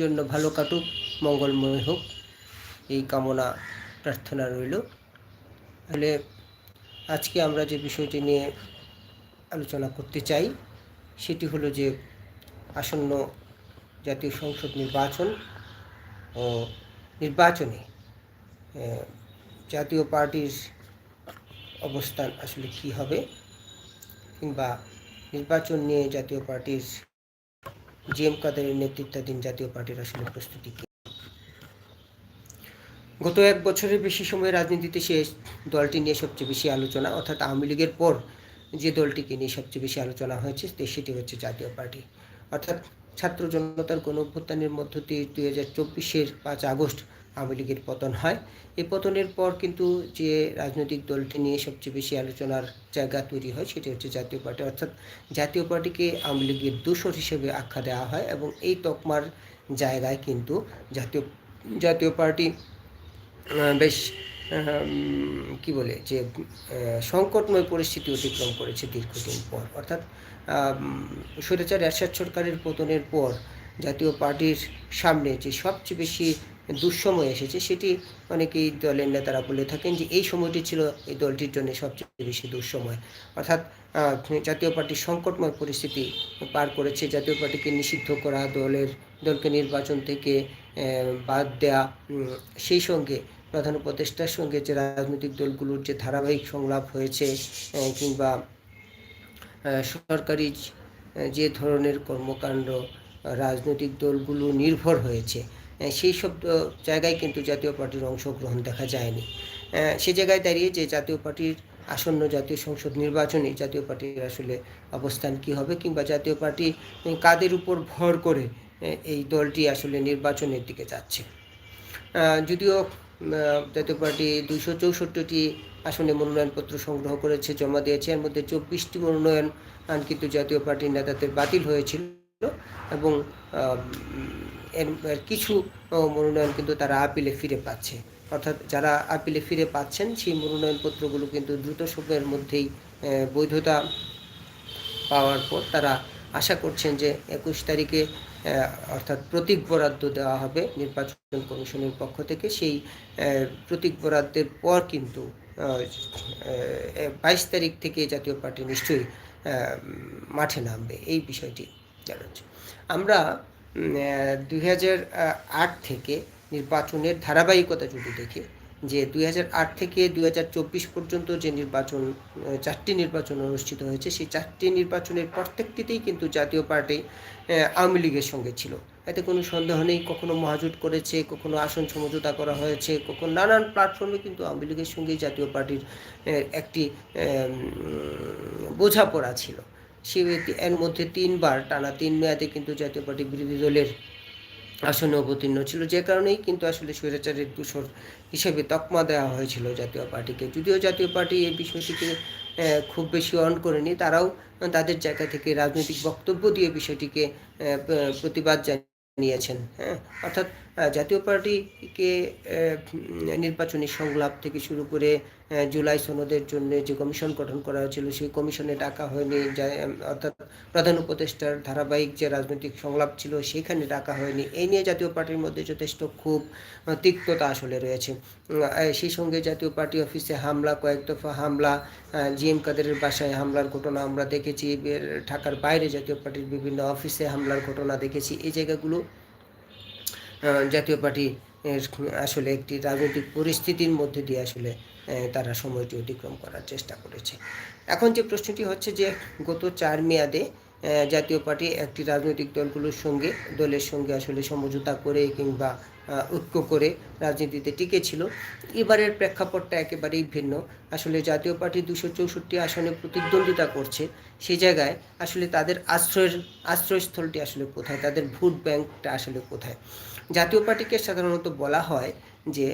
জন্য ভালো কাটুক, মঙ্গলময় হোক। এই কামনা, প্রার্থনা রইল। তাহলে আজকে আমরা যে বিষয়টি নিয়ে আলোচনা করতে চাই, সেটি হলো যে আসন্ন জাতীয় সংসদ নির্বাচন ও নির্বাচনে জাতীয় পার্টির অবস্থান আসলে কি হবে? কিংবা নির্বাচন নিয়ে জাতীয় পার্টির জি এম কাদেরের নেতৃত্বাধীন জাতীয় পার্টির আসলে প্রস্তুতি গত এক বছরের বেশি সময় রাজনীতিতে সে দলটি নিয়ে সবচেয়ে বেশি আলোচনা, অর্থাৎ আওয়ামী লীগের পর যে দলটিকে নিয়ে সবচেয়ে বেশি আলোচনা হয়েছে সেটি হচ্ছে জাতীয় পার্টি। অর্থাৎ ছাত্র জনতার গণ অভ্যুত্থানের মধ্য দিয়ে দুই হাজার চব্বিশের পাঁচ আগস্ট আওয়ামী লীগের পতন হয়। এই পতনের পর কিন্তু যে রাজনৈতিক দলটি নিয়ে সবচেয়ে বেশি আলোচনার জায়গা তৈরি হয় সেটি হচ্ছে জাতীয় পার্টি। অর্থাৎ জাতীয় পার্টিকে আওয়ামী লীগের দূষর হিসেবে আখ্যা দেওয়া হয় এবং এই তকমার জায়গায় কিন্তু জাতীয় জাতীয় পার্টি বেশ কি বলে যে সংকটময় পরিস্থিতি অতিক্রম করেছে দীর্ঘদিন পর। অর্থাৎ স্বৈরাচার এরশাদ সরকারের পতনের পর জাতীয় পার্টির সামনে যে সবচেয়ে বেশি দুঃসময় এসেছে। সেটি অনেকেই দলের নেতারা বলে থাকেন যে এই সময়টি ছিল এই দলটির জন্য সবচেয়ে বেশি দুঃসময়। অর্থাৎ জাতীয় পার্টির সংকটময় পরিস্থিতি পার করেছে। জাতীয় পার্টিকে নিষিদ্ধ করা, দলের, দলকে নির্বাচন থেকে বাদ দেয়া সেই সঙ্গে প্রধান উপদেষ্টার সঙ্গে যে রাজনৈতিক দলগুলোর যে ধারাবাহিক সংলাপ হয়েছে কিংবা সরকারি যে ধরনের কর্মকাণ্ড, রাজনৈতিক দলগুলো নির্ভর হয়েছে। সেই সব জায়গায় কিন্তু জাতীয় পার্টির অংশগ্রহণ দেখা যায়নি। সে জায়গায় দাঁড়িয়ে যে জাতীয় পার্টির আসন্ন জাতীয় সংসদ নির্বাচনে জাতীয় পার্টির আসলে অবস্থান কি হবে কিংবা জাতীয় পার্টি কাদের উপর ভর করে এই দলটি আসলে নির্বাচনের দিকে যাচ্ছে। যদিও জাতীয় পার্টি দুইশো চৌষট্টিটি আসনে মনোনয়নপত্র সংগ্রহ করেছে, জমা দিয়েছে। এর মধ্যে চব্বিশটি মনোনয়ন কিন্তু জাতীয় পার্টির নেতাদের বাতিল হয়েছিল। এবং এর কিছু মনোনয়ন কিন্তু তারা আপিলে ফিরে পাচ্ছে। অর্থাৎ যারা আপিলে ফিরে পাচ্ছেন, সেই মনোনয়নপত্রগুলো কিন্তু দ্রুত সময়ের মধ্যেই বৈধতা পাওয়ার পর তারা আশা করছেন যে একুশ তারিখে অর্থাৎ প্রতীক বরাদ্দ দেওয়া হবে নির্বাচন কমিশনের পক্ষ থেকে। সেই প্রতীক বরাদ্দের পর কিন্তু বাইশ তারিখ থেকে জাতীয় পার্টি নিশ্চয়ই মাঠে নামবে। এই বিষয়টি জানাচ্ছে আমরা দুই থেকে নির্বাচনের ধারাবাহিকতা যদি দেখি, যে দুই থেকে দুই হাজার চব্বিশ পর্যন্ত যে নির্বাচন চারটি নির্বাচন অনুষ্ঠিত হয়েছে, সেই চারটি নির্বাচনের প্রত্যেকটিতেই কিন্তু জাতীয় পার্টি আওয়ামী লীগের সঙ্গে ছিল। এতে কোনো সন্দেহ নেই, কখনো মহাজোট করেছে, কখনো আসন সমঝোতা করা হয়েছে, কখনো নানান প্ল্যাটফর্মে কিন্তু আওয়ামী লীগের সঙ্গেই জাতীয় পার্টির একটি বোঝাপড়া ছিল। এর মধ্যে তিনবার, টানা তিন মেয়াদে কিন্তু জাতীয় পার্টি বিরোধী দলের আসনে অবতীর্ণ ছিল। যে কারণেই কিন্তু আসলে স্বৈরাচারের দূষর হিসেবে তকমা দেওয়া হয়েছিল জাতীয় পার্টিকে। যদিও জাতীয় পার্টি এই বিষয়টিকে খুব বেশি অন করেনি, তারাও তাদের জায়গা থেকে রাজনৈতিক বক্তব্য দিয়ে বিষয়টিকে প্রতিবাদ জানিয়েছেন হ্যাঁ? অর্থাৎ জাতীয় পার্টিকে নির্বাচনী সংলাপ থেকে শুরু করে জুলাই সনদের জন্য যে কমিশন গঠন করা হয়েছিল, সেই কমিশনে ডাকা হয়নি। অর্থাৎ প্রধান উপদেষ্টার ধারাবাহিক যে রাজনৈতিক সংলাপ ছিল সেখানে ডাকা হয়নি। এই নিয়ে জাতীয় পার্টির মধ্যে যথেষ্ট খুব তিক্ততা আসলে রয়েছে। সেই সঙ্গে জাতীয় পার্টি অফিসে হামলা, কয়েক দফা হামলা জি এম কাদেরের বাসায় হামলার ঘটনা আমরা দেখেছি। ঢাকার বাইরে জাতীয় পার্টির বিভিন্ন অফিসে হামলার ঘটনা দেখেছি। এই জায়গাগুলো জাতীয় পার্টি আসলে একটি রাজনৈতিক পরিস্থিতির মধ্যে দিয়ে আসলে তারা সময়টি অতিক্রম করার চেষ্টা করেছে। এখন যে প্রশ্নটি হচ্ছে যে, গত চার মেয়াদে জাতীয় পার্টি একটি রাজনৈতিক দলগুলোর সঙ্গে, দলের সঙ্গে আসলে সমঝোতা করে কিংবা ঐক্য করে রাজনীতিতে টিকে ছিল এবারের প্রেক্ষাপটটা একেবারেই ভিন্ন। আসলে জাতীয় পার্টি দুশো চৌষট্টি আসনে প্রতিদ্বন্দ্বিতা করছে সেই জায়গায় আসলে তাদের আশ্রয়ের, আশ্রয়স্থলটি আসলে কোথায়? তাদের ভোট ব্যাংকটা আসলে কোথায়? জাতীয় পার্টিকে সাধারণত বলা হয় যে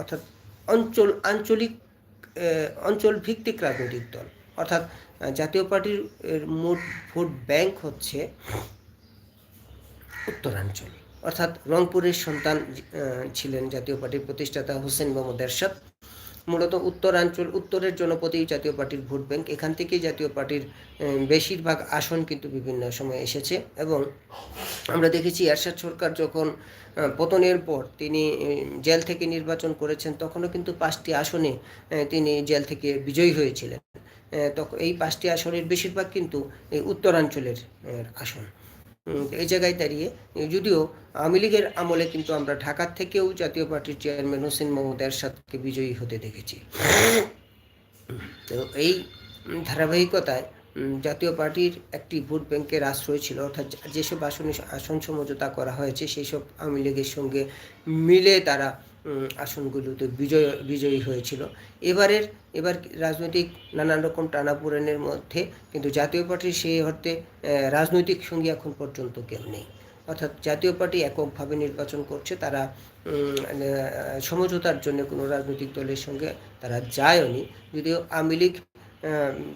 অর্থাৎ অঞ্চল, আঞ্চলিক অঞ্চল ভিত্তিক রাজনৈতিক দল। অর্থাৎ জাতীয় পার্টির মোট ভোট ব্যাংক হচ্ছে উত্তরাঞ্চল। অর্থাৎ রংপুরের সন্তান ছিলেন জাতীয় পার্টির প্রতিষ্ঠাতা হোসেন মোহাম্মদ এরশাদ। মূলত উত্তরাঞ্চল, উত্তরের জনপদেই জাতীয় পার্টির ভোট ব্যাংক। এখান থেকেই জাতীয় পার্টির বেশিরভাগ আসন কিন্তু বিভিন্ন সময় এসেছে এবং আমরা দেখেছি এরশাদ সরকার যখন পতনের পর তিনি জেল থেকে নির্বাচন করেছেন, তখনও কিন্তু পাঁচটি আসনে তিনি জেল থেকে বিজয়ী হয়েছিলেন। তখন এই পাঁচটি আসনের বেশিরভাগ কিন্তু এই উত্তরাঞ্চলের আসন। এই জায়গায় দাঁড়িয়ে যদিও আওয়ামী লীগের আমলে কিন্তু আমরা ঢাকার থেকেও জাতীয় পার্টির চেয়ারম্যান হোসেন মোহাম্মদ এরশাদকে বিজয়ী হতে দেখেছি। তো এই ধারাবাহিকতায় জাতীয় পার্টির একটি ভোট ব্যাংকের আশ্রয় ছিল, অর্থাৎ যেসব আসনে, আসন সমঝোতা করা হয়েছে সেই সব আওয়ামী লীগের সঙ্গে মিলে তারা আসনগুলোতে বিজয়, বিজয়ী হয়েছিল। এবারের, এবার রাজনৈতিক নানান রকম টানাপোড়েনের মধ্যে কিন্তু জাতীয় পার্টির সেই অর্থে রাজনৈতিক সঙ্গী এখন পর্যন্ত কেউ নেই। অর্থাৎ জাতীয় পার্টি এককভাবে নির্বাচন করছে, তারা সমঝোতার জন্য কোনো রাজনৈতিক দলের সঙ্গে তারা যায়নি। যদিও আওয়ামী লীগ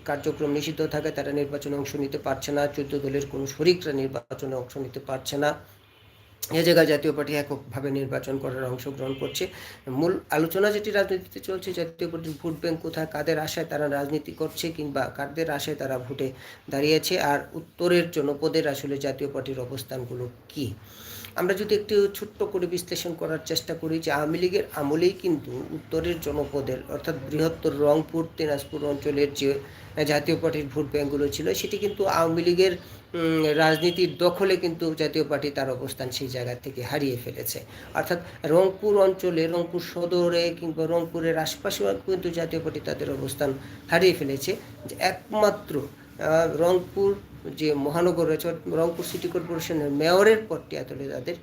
কার্যক্রম নিষিদ্ধ থাকে তারা নির্বাচনে অংশ নিতে পারছে না, চোদ্দ দলের কোনো শরিকরা নির্বাচনে অংশ নিতে পারছে না। এ জায়গায় জাতীয় পার্টি এককভাবে নির্বাচন করার অংশগ্রহণ করছে। মূল আলোচনা যেটি রাজনীতিতে চলছে, জাতীয় পার্টির ভোট ব্যাংক কোথায়, কাদের আশায় তারা রাজনীতি করছে কিংবা কাদের আশায় তারা ভোটে দাঁড়িয়েছে, আর উত্তরের জনপদের আসলে জাতীয় পার্টির অবস্থানগুলো কি? আমরা যদি একটু ছোট্ট করে বিশ্লেষণ করার চেষ্টা করি যে আওয়ামী লীগের আমলেই কিন্তু উত্তরের জনপদের, অর্থাৎ বৃহত্তর রংপুর, দিনাজপুর অঞ্চলের যে জাতীয় পার্টির ভোট ব্যাঙ্কগুলো ছিল, সেটি কিন্তু আওয়ামী লীগের রাজনীতির দখলে কিন্তু জাতীয় পার্টি তার অবস্থান সেই জায়গা থেকে হারিয়ে ফেলেছে। অর্থাৎ রংপুর অঞ্চলে, রংপুর সদরে কিংবা রংপুরের আশপাশে কিন্তু জাতীয় পার্টি তাদের অবস্থান হারিয়ে ফেলেছে। একমাত্র রংপুর যে মহানগর রয়েছে রংপুর সিটি কর্পোরেশনের মেয়রের পদটি আসলে তাদের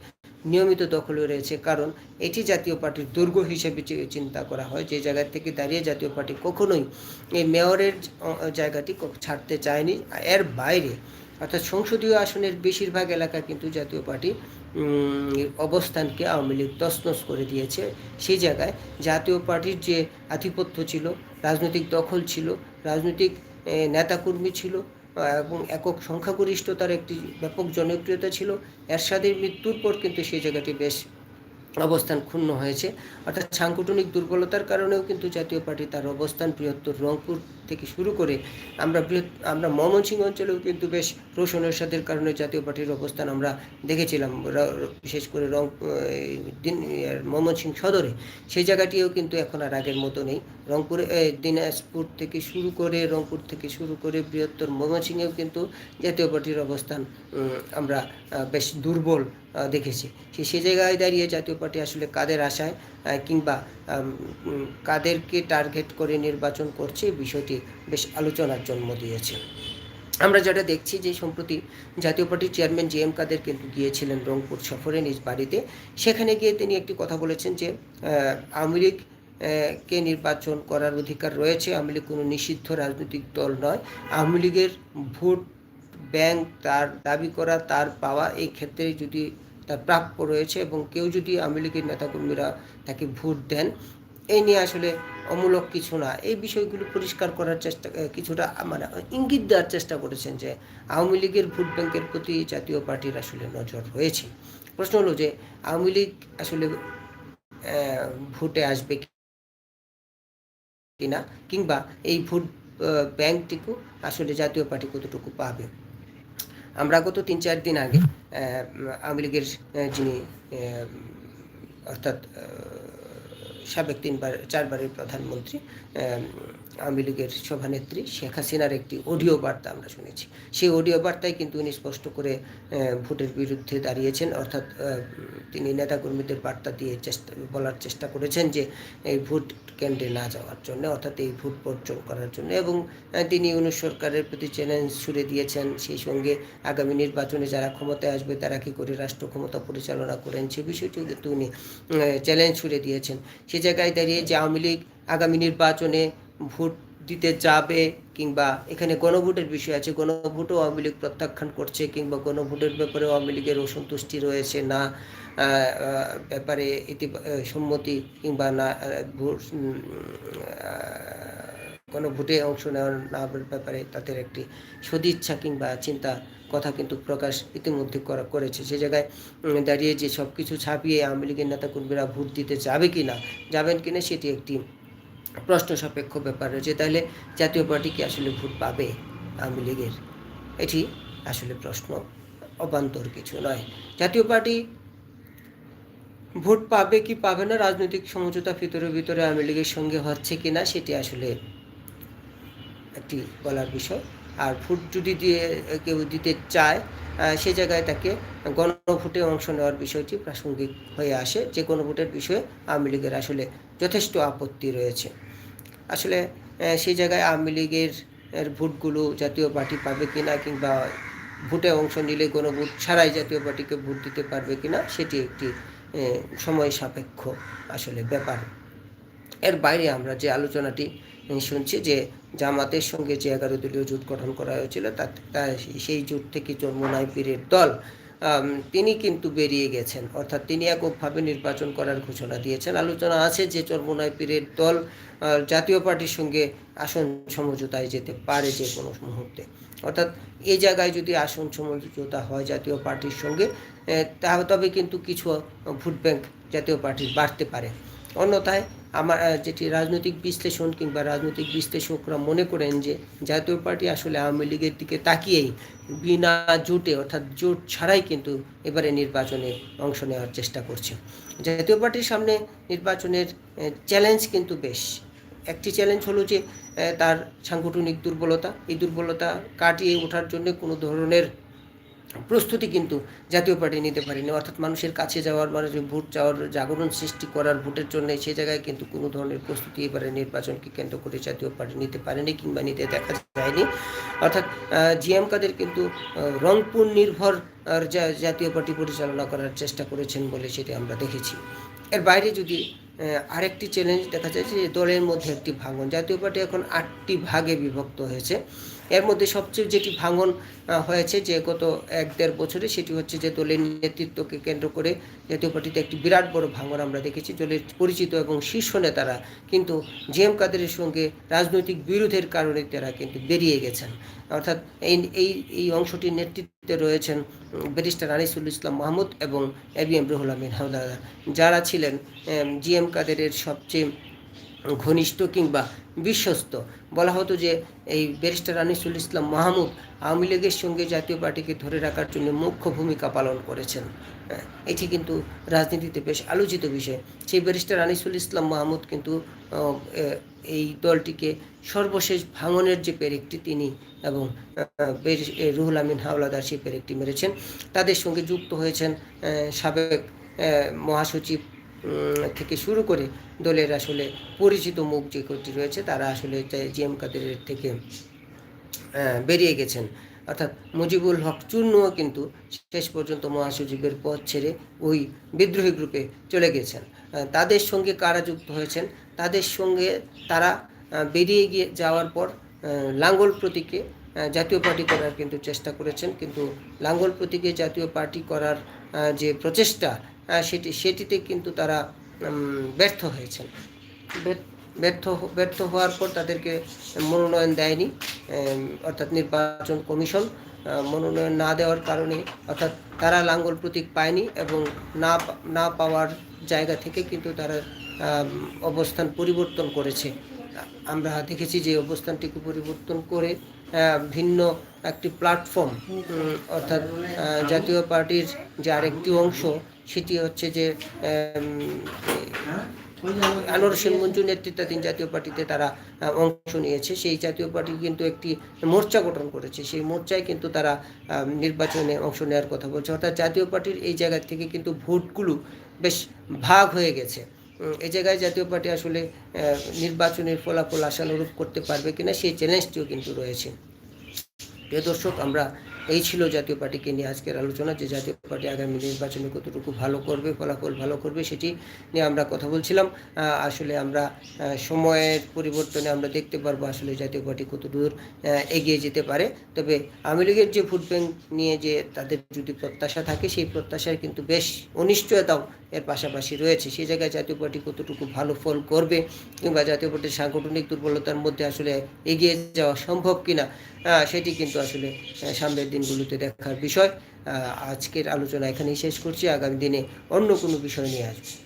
নিয়মিত দখলে রয়েছে। কারণ এটি জাতীয় পার্টির দুর্গ হিসেবে চিন্তা করা হয়। যে জায়গা থেকে দাঁড়িয়ে জাতীয় পার্টি কখনোই এই মেয়রের জায়গাটি ছাড়তে চায়নি। এর বাইরে অর্থাৎ সংসদীয় আসনের বেশিরভাগ এলাকা কিন্তু জাতীয় পার্টি অবস্থানকে আওয়ামী লীগ তছনছ করে দিয়েছে। সেই জায়গায় জাতীয় পার্টির যে আধিপত্য ছিল, রাজনৈতিক দখল ছিল, রাজনৈতিক নেতাকর্মী ছিল এবং একক সংখ্যাগরিষ্ঠতার একটি ব্যাপক জনপ্রিয়তা ছিল, এরশাদের মৃত্যুর পর কিন্তু সেই জায়গাটি বেশ অবস্থান ক্ষুণ্ণ হয়েছে। অর্থাৎ সাংগঠনিক দুর্বলতার কারণেও কিন্তু জাতীয় পার্টি তার অবস্থান বৃহত্তর রংপুর থেকে শুরু করে আমরা আমরা ময়মনসিংহ অঞ্চলেও কিন্তু বেশ রোশন এরশাদের কারণে জাতীয় পার্টির অবস্থান আমরা দেখেছিলাম। বিশেষ করে রং দিন ময়মনসিংহ সদরে। সেই জায়গাটিও কিন্তু এখন আর আগের মতো নেই। রংপুরে দিনাজপুর থেকে শুরু করে, রংপুর থেকে শুরু করে বৃহত্তর ময়মনসিংহেও কিন্তু জাতীয় পার্টির অবস্থান আমরা বেশ দুর্বল দেখেছি। সে সে জায়গায় দাঁড়িয়ে জাতীয় পার্টি আসলে কাদের আশায়? কিংবা কাদেরকে টার্গেট করে নির্বাচন করছে বিষয়টি বেশ আলোচনার জন্ম দিয়েছে। আমরা যেটা দেখছি যে সম্প্রতি জাতীয় পার্টির চেয়ারম্যান জি এম কাদের কিন্তু গিয়েছিলেন রংপুর সফরে নিজ বাড়িতে। সেখানে গিয়ে তিনি একটি কথা বলেছেন যে আওয়ামী লীগ কে নির্বাচন করার অধিকার রয়েছে, আওয়ামী লীগ কোনো নিষিদ্ধ রাজনৈতিক দল নয়। আওয়ামী লীগের ভোট ব্যাংক তার দাবি করা, তার পাওয়া এই ক্ষেত্রে যদি তার প্রাপ্য রয়েছে এবং কেউ যদি আওয়ামী লীগের নেতাকর্মীরা তাকে ভোট দেন। এই নিয়ে আসলে অমূলক কিছু না। এই বিষয়গুলো পরিষ্কার করার চেষ্টা কিছুটা মানে ইঙ্গিত দেওয়ার চেষ্টা করেছেন যে, আওয়ামী লীগের ভোট ব্যাংকের প্রতি জাতীয় পার্টির আসলে নজর রয়েছে। প্রশ্ন হলো যে, আওয়ামী লীগ আসলে ভোটে আসবে কিনা, কিংবা এই ভোট ব্যাংকটিকু আসলে জাতীয় পার্টি কতটুকু পাবে? আমরা গত তিন চার দিন আগে আওয়ামী লীগের যিনি этот সাবেক তিনবার, চারবারের প্রধানমন্ত্রী আওয়ামী লীগের সভানেত্রী শেখ হাসিনার একটি অডিও বার্তা আমরা শুনেছি। সেই অডিও বার্তায় কিন্তু উনি স্পষ্ট করে ভোটের বিরুদ্ধে দাঁড়িয়েছেন। অর্থাৎ তিনি নেতাকর্মীদের বার্তা দিয়ে চেষ্টা, বলার চেষ্টা করেছেন যে এই ভোট কেন্দ্রে না যাওয়ার জন্য, অর্থাৎ এই ভোট বর্জন করার জন্য। এবং তিনি ইউনুস সরকারের প্রতি চ্যালেঞ্জ ছুড়ে দিয়েছেন। সেই সঙ্গে আগামী নির্বাচনে যারা ক্ষমতায় আসবে, তারা কী করে রাষ্ট্র ক্ষমতা পরিচালনা করেন, সে বিষয়টিও কিন্তু উনি চ্যালেঞ্জ ছুড়ে দিয়েছেন। সে জায়গায় দাঁড়িয়ে যে আওয়ামী লীগ আগামী নির্বাচনে ভোট দিতে যাবে কিংবা এখানে গণভোটের বিষয় আছে, গণভোটও আওয়ামী লীগ প্রত্যাখ্যান করছে কিংবা গণভোটের ব্যাপারে আওয়ামী লীগের অসন্তুষ্টি রয়েছে না ব্যাপারে ইতি সম্মতি কিংবা না কোনো ভোটে অংশ নেওয়ার না ব্যাপারে তাদের একটি সদিচ্ছা কিংবা চিন্তা কথা কিন্তু প্রকাশ ইতিমধ্যে করা করেছে। সে জায়গায় দাঁড়িয়ে যে সব কিছু ছাপিয়ে আওয়ামী লীগের নেতাকর্মীরা ভোট দিতে যাবে কি না যাবেন কিনা সেটি একটি প্রশ্ন সাপেক্ষ ব্যাপার রয়েছে। তাহলে জাতীয় পার্টি কি আসলে ভোট পাবে আওয়ামী লীগের? এটি আসলে প্রশ্ন, অবান্তর কিছু নয়। জাতীয় পার্টি ভোট পাবে কি পাবে না, রাজনৈতিক সমঝোতা ভিতরে ভিতরে আওয়ামী লীগের সঙ্গে হচ্ছে কি না সেটি আসলে একটি বলার বিষয়। আর ভোট যদি দিয়ে কেউ দিতে চায় সে জায়গায় তাকে গণভোটে অংশ নেওয়ার বিষয়টি প্রাসঙ্গিক হয়ে আসে। যে গণভোটের বিষয়ে আওয়ামী লীগের আসলে যথেষ্ট আপত্তি রয়েছে। আসলে সেই জায়গায় আওয়ামী লীগের ভোটগুলো জাতীয় পার্টি পাবে কিনা কিংবা ভোটে অংশ নিলে গণভোট ছাড়াই জাতীয় পার্টিকে ভোট দিতে পারবে কিনা, সেটি একটি সময় সাপেক্ষ আসলে ব্যাপার। এর বাইরে আমরা যে আলোচনাটি শুনছি যে জামাতের সঙ্গে যে এগারো দলীয় জোট গঠন করা হয়েছিল, তা সেই জোট থেকে চর্মনাই পীরের দল তিনি কিন্তু বেরিয়ে গেছেন। অর্থাৎ তিনি এককভাবে নির্বাচন করার ঘোষণা দিয়েছেন। আলোচনা আছে যে চর্মনাই পীরের দল জাতীয় পার্টির সঙ্গে আসন সমঝোতায় যেতে পারে যে কোনো মুহূর্তে। অর্থাৎ এই জায়গায় যদি আসন সমঝোতা হয় জাতীয় পার্টির সঙ্গে তা, তবে কিন্তু কিছু ভোট ব্যাংক জাতীয় পার্টির বাড়তে পারে। অন্যথায় আমার যেটি রাজনৈতিক বিশ্লেষণ কিংবা রাজনৈতিক বিশ্লেষকরা মনে করেন যে জাতীয় পার্টি আসলে আওয়ামী লীগের দিকে তাকিয়েই বিনা জোটে অর্থাৎ জোট ছাড়াই কিন্তু এবারে নির্বাচনে অংশ নেওয়ার চেষ্টা করছে। জাতীয় পার্টির সামনে নির্বাচনের চ্যালেঞ্জ কিন্তু বেশ। একটি চ্যালেঞ্জ হলো যে তার সাংগঠনিক দুর্বলতা। এই দুর্বলতা কাটিয়ে ওঠার জন্য কোনো ধরনের প্রস্তুতি কিন্তু জাতীয় পার্টি নিতে পারেনি। অর্থাৎ মানুষের কাছে যাওয়ার, মানুষের ভোট যাওয়ার জাগরণ সৃষ্টি করার ভোটের জন্য সে জায়গায় কিন্তু কোনো ধরনের প্রস্তুতি এবারে নির্বাচনকে কেন্দ্র করে জাতীয় পার্টি নিতে পারেনি কিংবা নিতে দেখা যায়নি। অর্থাৎ জিএম কাদের কিন্তু রংপুর নির্ভর জাতীয় পার্টি পরিচালনা করার চেষ্টা করেছেন বলে সেটি আমরা দেখেছি। এর বাইরে যদি আরেকটি চ্যালেঞ্জ দেখা যায় যে দলের মধ্যে একটি ভাঙন। জাতীয় পার্টি এখন আটটি ভাগে বিভক্ত হয়েছে। এর মধ্যে সবচেয়ে যেটি ভাঙন হয়েছে যে গত এক দেড় বছরে সেটি হচ্ছে যে দলের নেতৃত্বকে কেন্দ্র করে জাতীয় পার্টিতে একটি বিরাট বড় ভাঙন আমরা দেখেছি। দলের পরিচিত এবং শীর্ষ নেতারা কিন্তু জিএম কাদেরের সঙ্গে রাজনৈতিক বিরোধের কারণে তারা কিন্তু বেরিয়ে গেছেন। অর্থাৎ এই এই এই অংশটির নেতৃত্বে রয়েছেন ব্যারিস্টার আনিসুল ইসলাম মাহমুদ এবং A B M Ruhul Amin Howlader. যারা ছিলেন জিএম কাদেরের সবচেয়ে ঘনিষ্ঠ কিংবা বিশ্বস্ত। বলা হতো যে এই ব্যারিস্টার আনিসুল ইসলাম মাহমুদ আওয়ামী লীগের সঙ্গে জাতীয় পার্টিকে ধরে রাখার জন্য মুখ্য ভূমিকা পালন করেছেন। হ্যাঁ, এটি কিন্তু রাজনীতিতে বেশ আলোচিত বিষয়। সেই ব্যারিস্টার আনিসুল ইসলাম মাহমুদ কিন্তু এই দলটিকে সর্বশেষ ভাঙনের যে পেরেকটি তিনি এবং রুহুল আমিন হাওলাদার সেই পেরেকটি মেরেছেন। তাদের সঙ্গে যুক্ত হয়েছেন সাবেক মহাসচিব থেকে শুরু করে দলের আসলে পরিচিত মুখ যে কটি রয়েছে, তারা আসলে জি এম কাদেরের থেকে বেরিয়ে গেছেন। অর্থাৎ মুজিবুল হক চূর্ণও কিন্তু শেষ পর্যন্ত মহাসচিবের পদ ছেড়ে ওই বিদ্রোহী গ্রুপে চলে গেছেন। তাদের সঙ্গে কারা যুক্ত হয়েছেন? তাদের সঙ্গে তারা বেরিয়ে গিয়ে যাওয়ার পর লাঙ্গল প্রতীকে জাতীয় পার্টি করার কিন্তু চেষ্টা করেছেন। কিন্তু লাঙ্গল প্রতীকে জাতীয় পার্টি করার যে প্রচেষ্টা সেটি, সেটিতে কিন্তু তারা ব্যর্থ হয়েছেন। ব্যর্থ ব্যর্থ হওয়ার পর তাদেরকে মনোনয়ন দেয়নি অর্থাৎ নির্বাচন কমিশন। মনোনয়ন না দেওয়ার কারণে, অর্থাৎ তারা লাঙ্গল প্রতীক পায়নি এবং না না পাওয়ার জায়গা থেকে কিন্তু তারা অবস্থান পরিবর্তন করেছে। আমরা দেখেছি যে অবস্থানটিকে পরিবর্তন করে ভিন্ন একটি প্ল্যাটফর্ম অর্থাৎ জাতীয় পার্টির যে আরেকটি অংশ সেটি হচ্ছে যে আনোয়ার হোসেন মঞ্জু নেতৃত্বাধীন জাতীয় পার্টিতে তারা অংশ নিয়েছে। সেই জাতীয় পার্টি কিন্তু একটি মোর্চা গঠন করেছে। সেই মোর্চায় কিন্তু তারা নির্বাচনে অংশ নেওয়ার কথা বলছে। অর্থাৎ জাতীয় পার্টির এই জায়গা থেকে কিন্তু ভোটগুলো বেশ ভাগ হয়ে গেছে। এই জায়গায় জাতীয় পার্টি আসলে নির্বাচনের ফলাফল আশানুরূপ করতে পারবে কিনা সেই চ্যালেঞ্জটিও কিন্তু রয়েছে। প্রিয় দর্শক আমরা এই ছিল জাতীয় পার্টিকে নিয়ে আজকের আলোচনা, যে জাতীয় পার্টি আগামী নির্বাচনে কতটুকু ভালো করবে, ফলাফল ভালো করবে সেটি নিয়ে আমরা কথা বলছিলাম। আসলে আমরা সময়ের পরিবর্তনে আমরা দেখতে পারব আসলে জাতীয় পার্টি কত দূর এগিয়ে যেতে পারে। তবে আওয়ামী লীগের যে ভোট ব্যাংক নিয়ে যে তাদের যদি প্রত্যাশা থাকে, সেই প্রত্যাশায় কিন্তু বেশ অনিশ্চয়তাও এর পাশাপাশি রয়েছে। সেই জায়গায় জাতীয় পার্টি কতটুকু ভালো ফল করবে কিংবা জাতীয় পার্টির সাংগঠনিক দুর্বলতার মধ্যে আসলে এগিয়ে যাওয়া সম্ভব কিনা সেটি কিন্তু আসলে সামনের দিনগুলোতে দেখার বিষয়। আজকের আলোচনা এখানেই শেষ করছি। আগামী দিনে অন্য কোনো বিষয় নিয়ে আসব।